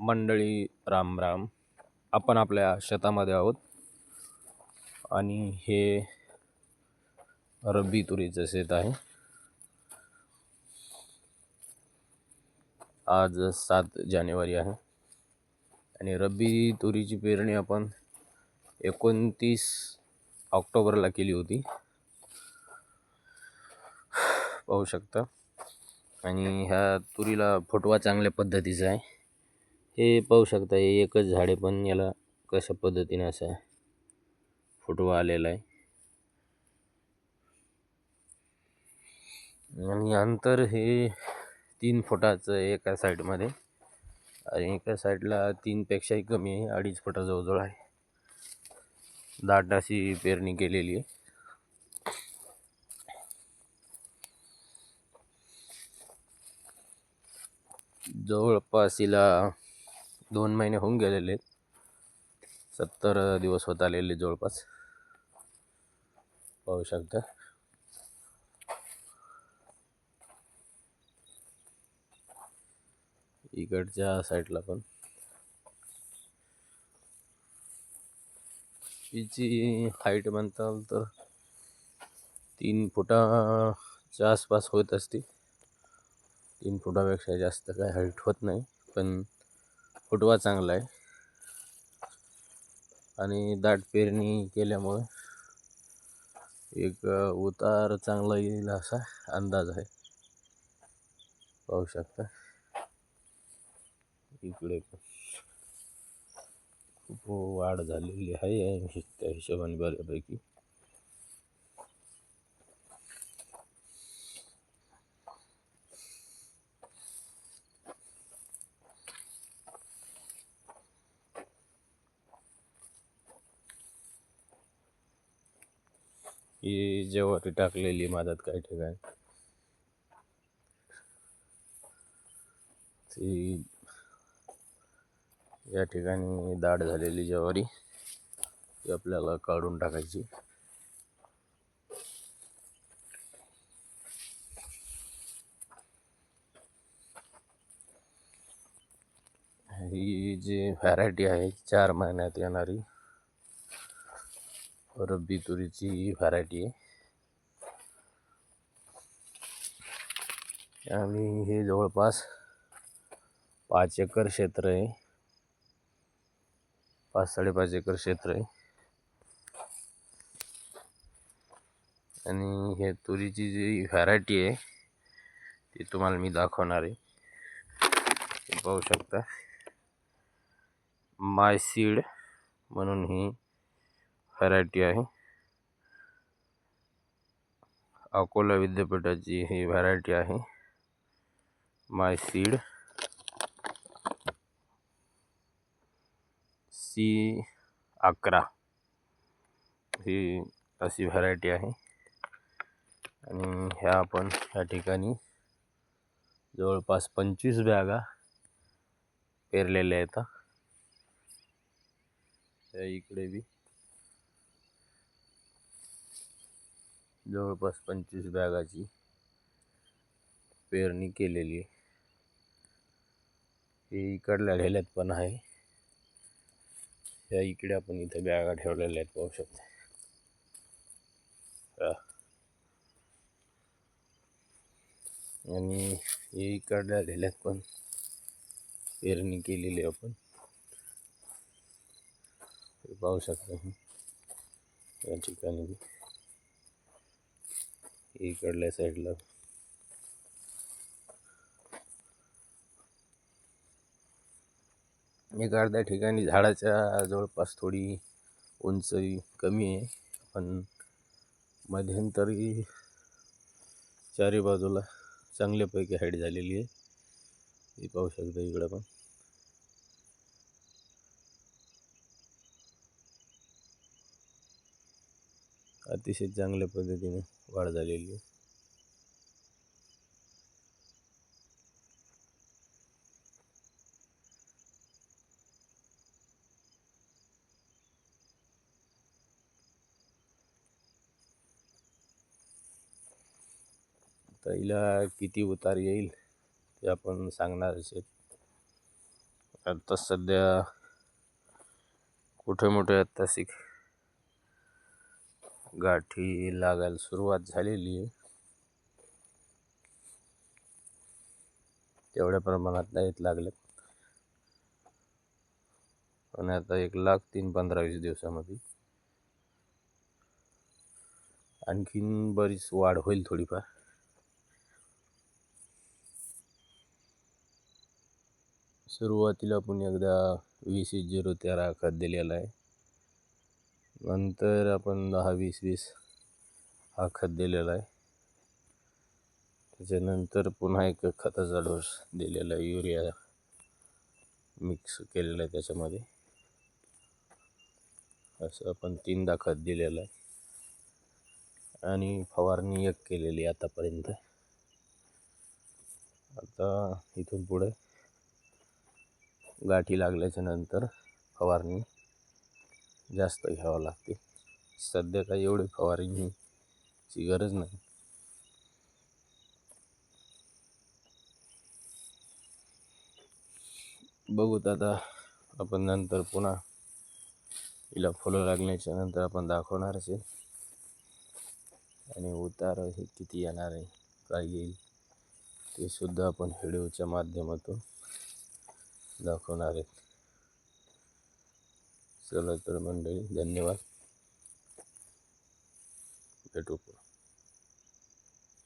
मंडळी राम राम. आपण आपल्या शेतामध्ये आहोत. आणि हे रब्बी तुरीचं शेत आहे. आज सात जानेवारी आहे. आणि रब्बी तुरीची पेरणी आपण एकोणतीस ऑक्टोबरला केली होती. पाहू शकता. आणि ह्या तुरीला फुटवा चांगल्या पद्धतीचा आहे. हे पाहू शकता हे एकच झाडे पण याला कशा पद्धतीने असा फुटवा आलेला आहे. आणि अंतर हे तीन फुटाचं आहे एका साईडमध्ये. आणि एका साईडला तीनपेक्षाही कमी आहे अडीच फुटा जवळजवळ आहे. दाट अशी पेरणी केलेली आहे. जवळपास हिला दोन महिने होऊन गेलेले आहेत. सत्तर दिवस होत आलेले जवळपास. पाहू शकता. इकडच्या साईडला पण. तिची हाईट म्हणताल तर तीन फुटाच्या आसपास होत असते. तीन फुटापेक्षा जास्त काय हाईट होत नाही. पण फुटवा चांगला आहे. आणि दाट पेरणी केल्यामुळे एक उतार चांगला येईल असा अंदाज आहे. पाहू शकता. इकडे पण खूप वाढ झालेली आहे त्या हिशोबाने बऱ्यापैकी. ही ज्वारी टाकलेली माझ्यात काही ठिकाणी. ती या ठिकाणी दाढ झालेली ज्वारी ती आपल्याला काढून टाकायची. ही जी व्हरायटी आहे चार महिन्यात येणारी रब्बी तुरीची ही व्हरायटी आहे. आणि हे जवळपास पाच एकर क्षेत्र आहे. पाच साडेपाच एकर क्षेत्र आहे. आणि हे तुरीची जी व्हरायटी आहे ती तुम्हाला मी दाखवणार आहे. पाहू शकता. माय सीड म्हणून ही व्हरायटी आहे. अकोला विद्यापीठाची ही व्हरायटी आहे. माय सीड सी अकरा. ही अशी व्हरायटी आहे. आणि ह्या आपण ह्या ठिकाणी जवळपास पंचवीस बॅगा पेरलेल्या आहेत. त्या इकडे बी. जवळपास पंचवीस बॅगाची पेरणी केलेली हे इकडल्या ढेल्यात पण आहे. या इकडे आपण इथे बॅगा ठेवलेल्या आहेत पाहू शकता. आणि हे इकडल्या ढेल्यात पण पेरणी केलेली आपण. पाहू शकता या ठिकाणी इकडल्या साईडला. एक अर्ध्या ठिकाणी झाडाच्या जवळपास थोडी उंची कमी आहे पण मध्यंतरी चारी बाजूला चांगल्यापैकी हाईट झालेली आहे. पाहू शकता इकडं पण. अतिशय चांगल्या पद्धतीने वाढ झालेली आहे. तर हिला किती उतार येईल ते आपण सांगणार असेल आता सध्या कुठे मोठे आत्तासिक गाठी लागायला सुरुवात झालेली आहे. तेवढ्या प्रमाणात नाहीत लागले. पण आता एक लाख तीन पंधरा वीस दिवसामध्ये आणखीन बरीच वाढ होईल थोडीफार. सुरुवातीला आपण एकदा वीस झिरो तेरा खत दिलेला आहे. नंतर आपण दहा वीस वीस हा खत दिलेला आहे. त्याच्यानंतर पुन्हा एक खताचा डोस दिलेला आहे युरिया मिक्स केलेला आहे त्याच्यामध्ये. असं आपण तीनदा खत दिलेलं आहे. आणि फवारणी एक केलेली आहे आतापर्यंत. आता इथून पुढे गाठी लागल्याच्या नंतर फवारणी जास्त घ्यावं लागते. सध्या काही एवढी फवारणीची गरज नाही. बघूत आता आपण नंतर पुन्हा हिला फुलं लागण्याच्या नंतर आपण दाखवणारच आहे. आणि उतार हे किती येणार आहे काय येईल ते सुद्धा आपण व्हिडिओच्या माध्यमातून दाखवणार आहेत चला तर मंडळी धन्यवाद. भेटू